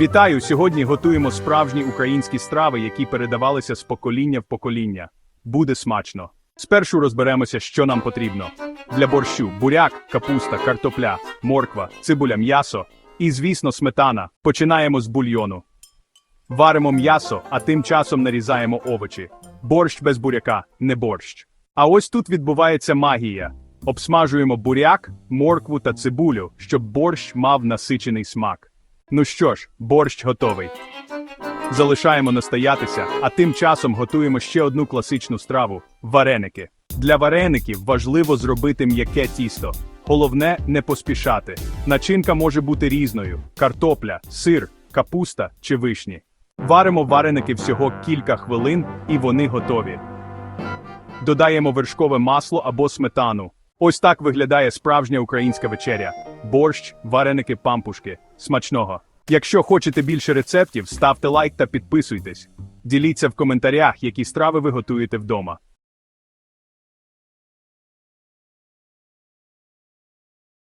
Вітаю! Сьогодні готуємо справжні українські страви, які передавалися з покоління в покоління. Буде смачно. Спершу розберемося, що нам потрібно. Для борщу буряк, капуста, картопля, морква, цибуля, м'ясо і, звісно, сметана. Починаємо з бульйону. Варимо м'ясо, а тим часом нарізаємо овочі. Борщ без буряка не борщ. А ось тут відбувається магія. Обсмажуємо буряк, моркву та цибулю, щоб борщ мав насичений смак. Ну що ж, борщ готовий. Залишаємо настоятися, а тим часом готуємо ще одну класичну страву вареники. Для вареників важливо зробити м'яке тісто. Головне не поспішати. Начинка може бути різною: картопля, сир, капуста чи вишні. Варимо вареники всього кілька хвилин, і вони готові. Додаємо вершкове масло або сметану. Ось так виглядає справжня українська вечеря: борщ, вареники, пампушки. Смачного. Якщо хочете більше рецептів, ставте лайк та підписуйтесь. Діліться в коментарях, які страви ви готуєте вдома.